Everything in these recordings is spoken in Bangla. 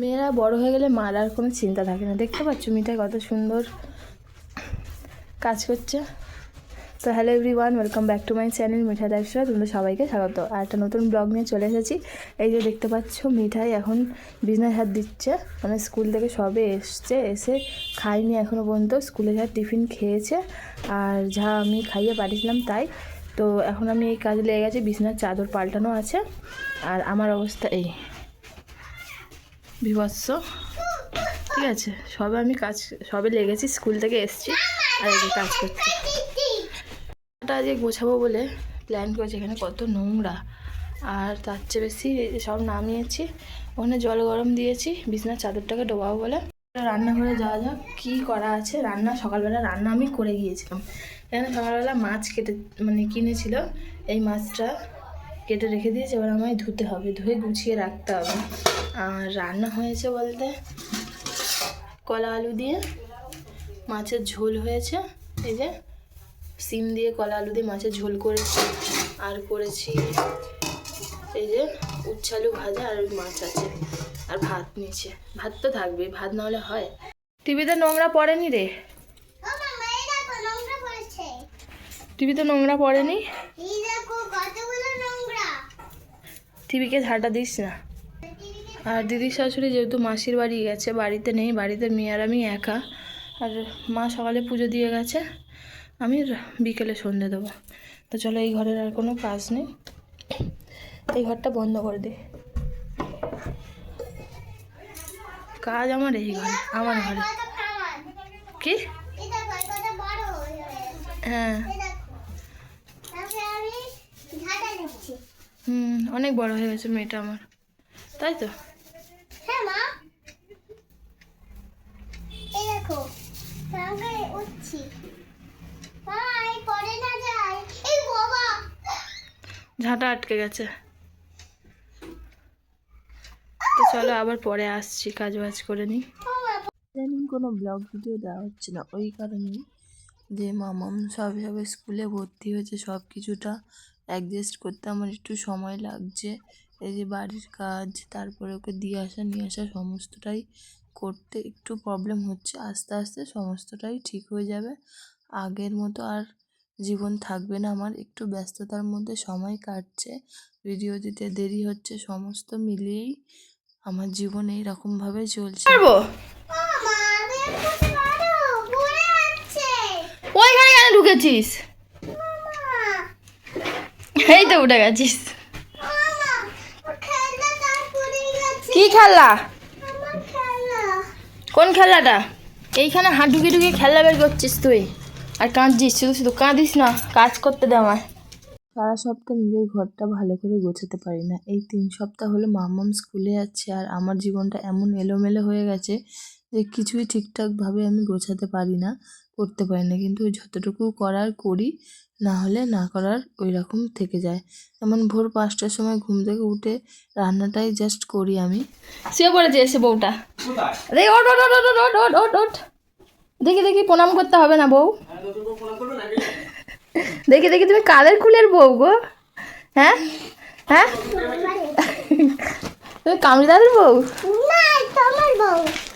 মেয়েরা বড় হয়ে গেলে মার আর কোনো চিন্তা থাকে না। দেখতে পাচ্ছ মিঠাই কত সুন্দর কাজ করছে। তো hello everyone welcome back to my channel Mithai lifestyle তোমরা সবাইকে স্বাগত। আর একটা নতুন ব্লগ নিয়ে চলে এসেছি। এই যে দেখতে পাচ্ছ মিঠাই এখন বিজনেস হাত দিচ্ছে। মানে স্কুল থেকে সবে এসছে, এসে খাইনি এখনও পর্যন্ত। স্কুলে যা টিফিন খেয়েছে। আর যা আমি খাইয়ে পাঠিয়েছিলাম তাই তো এখন আমি এই কাজে লেগে গেছি, বিছনার চাদর পাল্টানো আছে। আর আমার অবস্থা এই। বিভৎস। ঠিক আছে, সবে আমি কাজ, সবে লেগেছি, স্কুল থেকে এসেছি, আর এই কাজ করছি। ওটা আজকে গোছাবো বলে প্ল্যান করেছি, এখানে কত নোংরা। আর তার চেয়ে বেশি সব নামিয়েছি, ওখানে জল গরম দিয়েছি, বিছনার চাদরটাকে ডোবাবো বলে। রান্নাঘরে যাওয়া যাক, কী করা আছে। রান্না, সকালবেলা রান্না আমি করে গিয়েছিলাম। এখানে সকালবেলা মাছ কেটে মানে কিনেছিল। এই মাছটা কেটে রেখে দিয়েছে। এবার আমায় ধুতে হবে। ধুয়ে গুছিয়ে রাখতে হবে। আর রান্না হয়েছে বলতে কলা আলু দিয়ে। মাছের ঝোল হয়েছে। এই যে সিম দিয়ে কলা আলু দিয়ে মাছের ঝোল করেছি। আর করেছি এই যে উচ্ছালু ভাজা আর মাছ আছে। আর ভাত নিচে ভাত তো থাকবে ভাত না হলে হয়। টিভিতে নোংরা পড়েনি রে ও মামা এই দেখো নোংরা পড়েছে টিভিতে নোংরা পড়েনি? টিভিকে ঝাঁটা দিস না। আর দিদি শাশুড়ি যেহেতু মাসির বাড়ি গেছে বাড়িতে নেই বাড়িতে মেয়ে আর আমি একা। আর মা সকালে পুজো দিয়ে গেছে আমি বিকেলে সন্ধে দেবো। তো চলো এই ঘরের আর কোনো কাজ নেই। এই ঘরটা বন্ধ করে দিই কাজ আমার এই ঘরে আমার ঘরে। কি? হয়ে গেছে হ্যাঁ এই দেখো তারপরে আমি ঝাঁটা দিচ্ছি হুম অনেক বড় হয়ে গেছে মেয়েটা আমার। তাই তো? হ্যাঁ মা। এই দেখো সঙ্গে উঠছি। পড়ে না যায় এই বাবা। ঝাঁটা আটকে গেছে। তো চলো আবার পরে আসছি কাজ বাজ করে নিই। ইদানিং কোনো ব্লগ ভিডিও দেওয়া হচ্ছে না ওই কারণেই যে মামাম সবে সবে স্কুলে ভর্তি হয়েছে সব কিছুটা অ্যাডজাস্ট করতে আমার একটু সময় লাগছে। এই যে বাড়ির কাজ তারপরে ওকে দিয়ে আসা নিয়ে আসা সমস্তটাই করতে একটু প্রবলেম হচ্ছে। আস্তে আস্তে সমস্তটাই ঠিক হয়ে যাবে। আগের মতো আর জীবন থাকবে না আমার। একটু ব্যস্ততার মধ্যে সময় কাটছে। ভিডিও দিতে দেরি হচ্ছে। সমস্ত মিলিয়েই আমার জীবন এইরকমভাবে চলছে। ওইখানে কেন ঢুকেছিস? এই তো উঠে গেছিস। কি খেলনা কোন খেলাটা? এইখানে হাত ঢুকিয়ে ঢুকিয়ে খেলা বের করছিস তুই। আর কাঁদছিস শুধু শুধু কাঁদিস না কাজ করতে দে আমায়। সারা সপ্তাহ নিজের ঘরটা ভালো করে গোছাতে পারি না। এই তিন সপ্তাহ হলো মামাম স্কুলে যাচ্ছে আর আমার জীবনটা এমন এলোমেলো হয়ে গেছে যে কিছুই ঠিকঠাকভাবে আমি গোছাতে পারি না করতে পারি না। কিন্তু যতটুকু করার করি না হলে না করার ওই রকম থেকে যায়। যেমন ভোর পাঁচটার সময় ঘুম থেকে উঠে রান্নাটাই জাস্ট করি আমি। শুয়ে পড়েছে এসে বউটা। দেখি দেখি প্রণাম করতে হবে না বউ? দেখি দেখি তুমি কাদের কুলের বউ গো? হ্যাঁ? হ্যাঁ? তুমি কামড়ি দাদের বউ।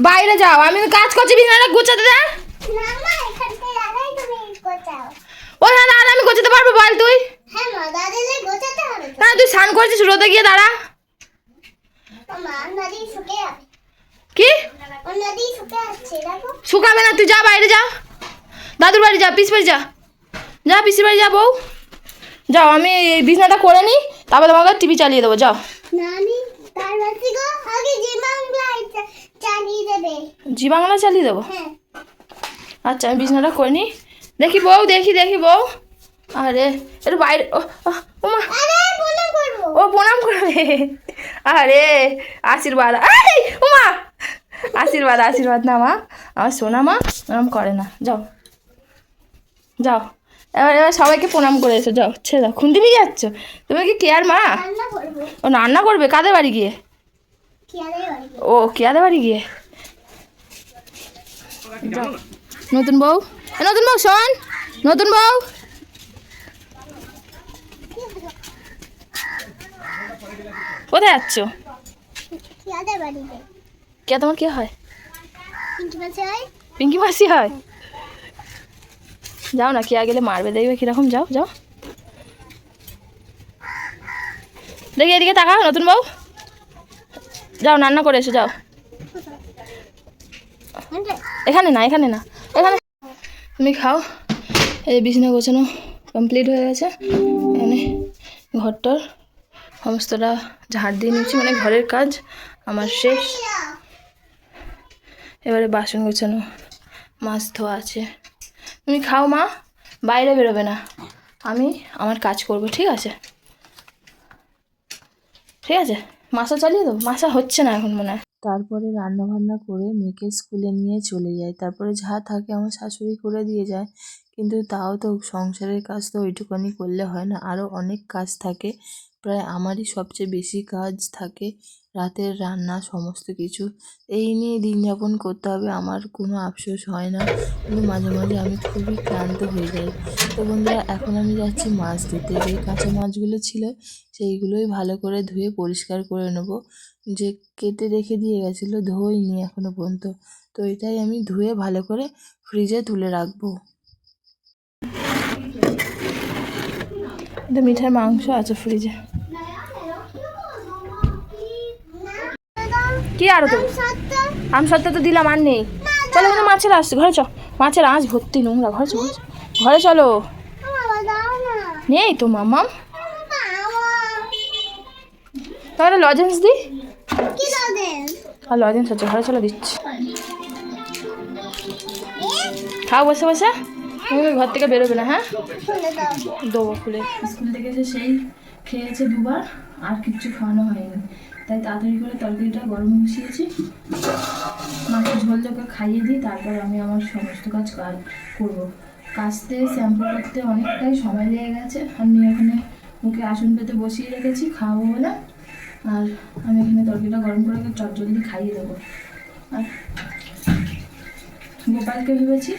বাইরে যাও আমি কাজ করছি বিছানাটা গুছাতে দেয় হ্যাঁ? তুই? হ্যাঁ না তুই স্নান করছিস? রোদে গিয়ে দাঁড়া। কি? শুকাবে না তুই যা বাইরে যা। দাদুর বাড়ি যা পিস বাড়ি যা। যা পিসির বাড়ি যা বউ। যাও আমি এই বিছনাটা করে নিই তারপর তোমাকে টিভি চালিয়ে দেবো যাও। জি বাংলা চালিয়ে দেবো? হ্যাঁ। আচ্ছা আমি বিছনাটা করে নিই। দেখি বউ দেখি দেখি বউ। আরে একটু বাইরে ও মা। প্রণাম ও প্রণাম করবে। আরে আশীর্বাদ। আরে ও মা। আশীর্বাদ আশীর্বাদ। না মা আমার সোনা মা প্রণাম করে না। যাও। যাও। এবার এবার সবাইকে প্রণাম করে এসো। যাও। ছেড়ে দাও খুন্তি নিয়ে যাচ্ছ? তুমি কি কেয়ার মা? ও রান্না করবে? কাদের বাড়ি গিয়ে? ও কেয়াদের বাড়ি গিয়ে? যাও। নতুন বউ? নতুন বউ শোন। নতুন বউ? কোথায় যাচ্ছ? কে তোমার কে হয়? পিঙ্কি মাসি হয়। যাও না কে গেলে মারবে। দেখবে কীরকম যাও যাও। দেখি এদিকে তাকাও নতুন বউ। যাও রান্না করে এসো যাও। এখানে না এখানে না এখানে। তুমি খাও। এই বিছনা গোছানো কমপ্লিট হয়ে গেছে। এখানে ঘরটার সমস্তটা ঝাড় দিয়ে নিচ্ছি মানে ঘরের কাজ আমার শেষ। এবারে বাসন গোছানো, মাছ ধোয়া আছে। তুমি খাও মা, বাইরে বেরোবে না। আমি আমার কাজ করব, ঠিক আছে? ঠিক আছে? মাসা চালিয়ে দেবো? মাসা হচ্ছে না এখন মনে হয়। তারপরে রান্না বান্না করে মেয়েকে স্কুলে নিয়ে চলে যায়। তারপরে যা থাকে আমার শাশুড়ি করে দিয়ে যায়। কিন্তু তাও তো সংসারের কাজ তো ওইটুকানি করলে হয় না। আরও অনেক কাজ থাকে। প্রায় আমারই সবচেয়ে বেশি কাজ থাকে রাতের রান্না, সমস্ত কিছু। এই নিয়ে দিন যাপন করতে হবে, আমার কোনো আফসোস হয় না। কিন্তু মাঝে মাঝে আমি খুবই ক্লান্ত হয়ে যাই। তো বন্ধুরা, এখন আমি যাচ্ছি মাছ ধুতে যে কাঁচা মাছগুলো ছিল, সেইগুলোই ভালো করে ধুয়ে পরিষ্কার করে নেব। যে কেটে রেখে দিয়ে গেছিল, ধোইনি এখনও পর্যন্ত। তো এটাই আমি ধুয়ে ভালো করে ফ্রিজে তুলে রাখব। মিঠার মাংস আছে ফ্রিজে। কি আর আম সত্ত্বে তো দিলাম, আর নেই। চলো এখানে মাছের আসছে ঘরে চ মাছের আঁশ ভর্তি নোংরা ঘরে চলো। ঘরে চলো। নেই তো মামাম। তাহলে লজেন্স দি। আর লজেন্স আছে, ঘরে চলো দিচ্ছি। খাও বসে বসে। তুমি ঘর থেকে বেরোবে না হ্যাঁ? দেবো খুলে। স্কুল থেকে এসে সেই খেয়েছে দুবার, আর কিচ্ছু খাওয়ানো হয়নি। তাই তাড়াতাড়ি করে তরকারিটা গরম বসিয়েছি। মাকে ঝোল তোকে খাইয়ে দিই, তারপর আমি আমার সমস্ত কাজ কাজ করব। কাচতে শ্যাম্পু করতে অনেকটাই সময় লেগে গেছে। আমি এখানে মুখে আসন পেতে বসিয়ে রেখেছি, খাওয়াবো বলে। আর আমি এখানে তরকারিটা গরম করে চট জলদি খাইয়ে দেবো। আর গোপালকে ভেবেছি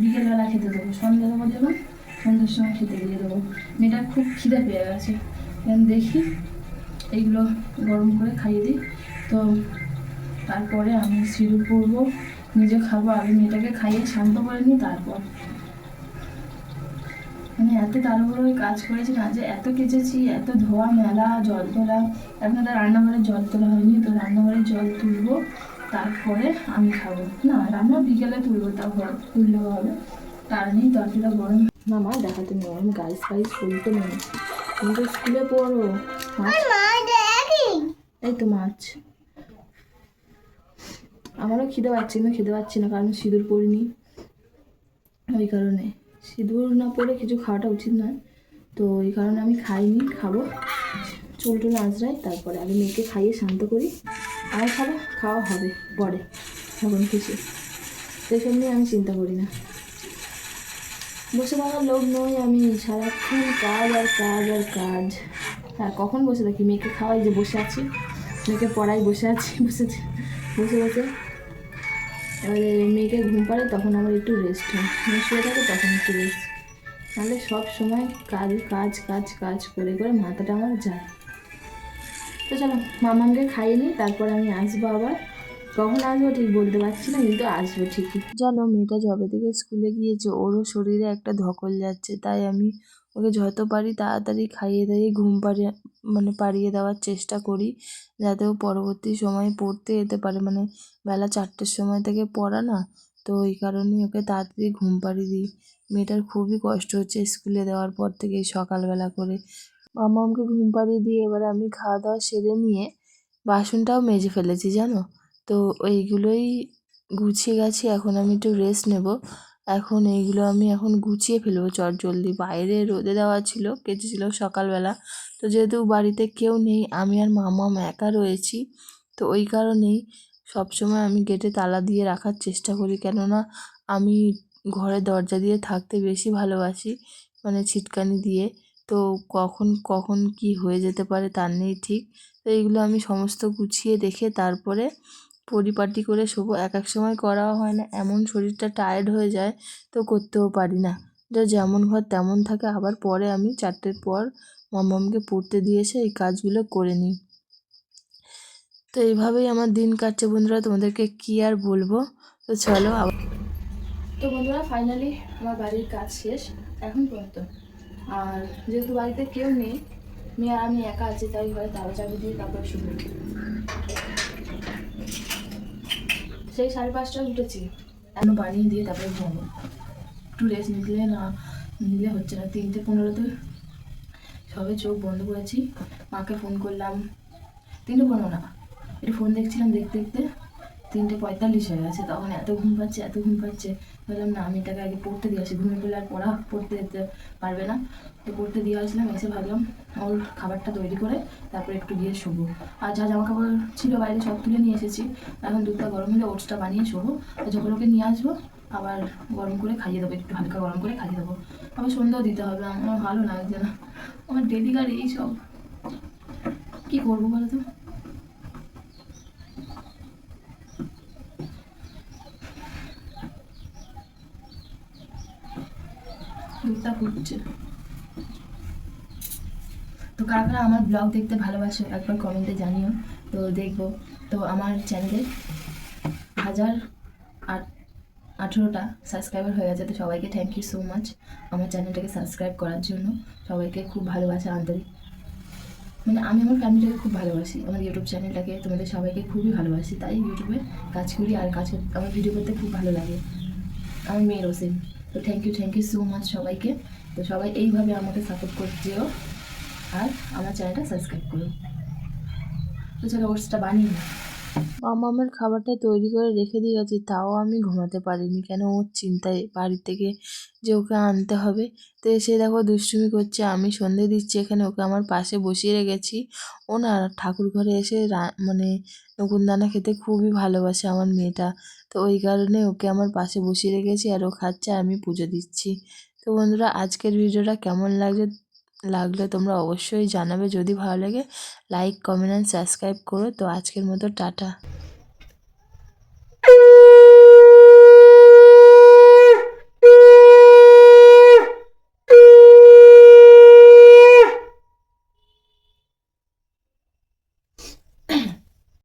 বিকেলবেলা খেতে দেবো সন্ধ্যা দেবো যখন সন্ধ্যের সময় খেতে দিয়ে দেবো। মেয়েটার খুব খিদে পেয়ে গেছে। দেখি এইগুলো গরম করে খাইয়ে দিই। তো তারপরে আমি সিঁদুর পরবো, নিজে খাব, আগে মেয়েটাকে খাইয়ে শান্ত করে নিই, তারপর। মানে এত তাড়াহুড়ো কাজ করেছি যে এত কেচেছি, এত ধোয়া মেলা, জল তোলা। এখন তো রান্নাঘরে জল তোলা হয়নি, তো রান্নাঘরে জল তুলবো। তারপরে আমি খাব। না রান্না বিকেলে তুলবো তা ঘর তুললেও হবে। তার নেই তরকারিটা গরম। না মা দেখাতে নেই আমি গাইস ফাইস তুলতে নেই তুমি তো স্কুলে পড়ো। মাছ মা দেখি। এই তো মাছ আমারও খিদে পাচ্ছি না খিদে পাচ্ছি না কারণ সিঁদুর পরিনি ওই কারণে। সিঁদুর না পরে কিছু খাওয়াটা উচিত নয়। তো ওই কারণে আমি খাইনি খাব। চুল টুল আঁচড়াই তারপরে আগে মেয়েকে খাইয়ে শান্ত করি। আর খাব? খাওয়া হবে, পরে। তখন কিছু। সেসব নিয়ে আমি চিন্তা করি না। বসে থাকার লোক নই আমি সারাক্ষণ কাজ আর কাজ আর কাজ। হ্যাঁ কখন বসে থাকি? মেয়েকে খাওয়াই যে বসে আছি। মেয়েকে পড়াই বসে আছি, বসে বসে বসে। এবারে মেয়েকে ঘুম পাড়ে তখন আমার একটু রেস্ট হয়। মেয়ে শুয়ে থাকে, তখন একটু রেস্ট নাহলে সব সময় কাজ কাজ কাজ কাজ করে করে মাথাটা আমার যায়। তো চলো, মামাকে খাইয়ে নিই, তারপর আমি আসব আবার। কখন আসব ঠিক বলতে পারছি না, কিন্তু আসব ঠিকই। জানো, মেয়েটা যবে থেকে স্কুলে গিয়েছে, ওরও শরীরে একটা ধকল যাচ্ছে, তাই আমি ওকে যত পারি তাড়াতাড়ি খাইয়ে দাইয়ে ঘুম পাড়িয়ে মানে পাড়িয়ে দেওয়ার চেষ্টা করি, যাতে ও পরবর্তী সময়ে পড়তে যেতে পারে। মানে বেলা চারটের সময় থেকে পড়া না, তো ওই কারণেই ওকে তাড়াতাড়ি ঘুম পাড়িয়ে দিই। মেয়েটার খুবই কষ্ট হচ্ছে স্কুলে দেওয়ার পর থেকে সকালবেলা করে। মামামকে ঘুম পাড়িয়ে দিয়ে এবারে আমি খাওয়া দাওয়া সেরে নিয়ে বাসনটাও মেজে ফেলেছি, জানো? তো ওইগুলোই গুছিয়ে গেছি, এখন আমি একটু রেস্ট নেব। এখন এইগুলো আমি এখন গুছিয়ে ফেলব, চট জলদি। বাইরে রোদে দেওয়া ছিল কেটেছিল সকালবেলা। তো যেহেতু বাড়িতে কেউ নেই, আমি আর মামাম একা রয়েছি, তো ওই কারণেই সবসময় আমি গেটে তালা দিয়ে রাখার চেষ্টা করি। কেননা আমি ঘরে দরজা দিয়ে থাকতে বেশি ভালোবাসি মানে ছিটকানি দিয়ে। তো কখন কখন কি হয়ে যেতে পারে তার নেই ঠিক। তো এইগুলো আমি সমস্ত গুছিয়ে দেখে তারপরে পরিপাটি করে শোবো। এক এক সময় করাও হয় না। এমন শরীরটা টায়ার্ড হয়ে যায় তো করতেও পারি না। তো যেমন ঘর তেমন থাকে। আবার পরে আমি চারটের পর মামামকে পড়তে দিয়েছে এই কাজগুলো করে নিই। তো এইভাবেই আমার দিন কাটছে বন্ধুরা। তোমাদেরকে কি আর বলব? তো চলো তো বন্ধুরা ফাইনালি আমার বাড়ির কাজ শেষ। এখন পর্যন্ত। আর যেহেতু বাড়িতে কেউ নেই, মেয়ে আর আমি একা আছি, তাই ঘরে তালা চাবি দিয়ে তারপর শুরু সেই সাড়ে পাঁচটায় উঠেছি। এখন বানিয়ে দিয়ে তারপরে ঘুমাবো। একটু রেস্ট নিলে না, নিলে হচ্ছে না। তিনটে পনেরোতে সবে চোখ বন্ধ করেছি। মাকে ফোন করলাম। তিনটে পনেরো না, একটু ফোন দেখছিলাম দেখতে দেখতে। তিনটে পঁয়তাল্লিশ হয়ে গেছে, তখন এত ঘুম পাচ্ছে, এত ঘুম পাচ্ছে। বললাম, না, আমি এটাকে আগে পড়তে দিয়ে আসি। ঘুমিয়ে পড়লে আর পড়া, পড়তে যেতে পারবে না। তো পড়তে দিয়ে আসলাম, এসে ভাবলাম, ওর খাবারটা তৈরি করে তারপরে একটু গিয়ে শোবো। আর যা জামা কাপড় ছিল বাইরে সব তুলে নিয়ে এসেছি। এখন দুধটা গরম হলে ওটসটা বানিয়ে শোবো। যখন ওকে নিয়ে আসব, আবার গরম করে খাইয়ে দেবো, একটু হালকা গরম করে খাইয়ে দেবো। আবার সন্ধ্যাও দিতে হবে, আমার ভালো লাগছে না। আমার ডেলি কার এইসব কী করব বলো তো দুধটা ফুটছে তো কারা। কারা আমার ব্লগ দেখতে ভালোবাসো, একবার কমেন্টে জানিও। তো দেখব। তো আমার চ্যানেলে হাজার আট, আঠেরোটা সাবস্ক্রাইবার হয়ে গেছে, তো সবাইকে থ্যাংক ইউ সো মাচ আমার চ্যানেলটাকে সাবস্ক্রাইব করার জন্য। সবাইকে খুব ভালোবাসা আন্তরিক। মানে আমি আমার ফ্যামিলিটাকে খুব ভালোবাসি, আমার ইউটিউব চ্যানেলটাকে তোমাদের সবাইকে খুবই ভালোবাসি। তাই ইউটিউবে কাজ করি আর কাজ আমার ভিডিও করতে খুব ভালো লাগে। আমার মেয়ের ওসেন তো thank you thank you so much সবাইকে। তো সবাই এইভাবে আমাকে সাপোর্ট করছেও আর আমার চ্যানেলটা সাবস্ক্রাইব করো। তো চলো ওটসটা বানিয়ে নিই। মামামের খাবারটা তৈরি করে রেখে দিয়ে গেছি তাও আমি ঘুমাতে পারিনি। কেন? ওর চিন্তায় বাড়ি থেকে যে ওকে আনতে হবে, তো এসে দেখো দুষ্টুমি করছে। আমি সন্ধে দিচ্ছি এখানে, ওকে আমার পাশে বসিয়ে রেখেছি। ও না, ঠাকুর ঘরে এসে মানে নকুনদানা খেতে খুবই ভালোবাসে আমার মেয়েটা। তো ওই কারণে ওকে আমার পাশে বসিয়ে রেখেছি আর ও খাচ্ছে আর আমি পুজো দিচ্ছি। তো বন্ধুরা, আজকের ভিডিওটা কেমন লাগছে? লাগলে তোমরা অবশ্যই জানাবে। যদি ভালো লাগে লাইক কমেন্ট অ্যান্ড সাবস্ক্রাইব করো। তো আজকের মতো টাটা।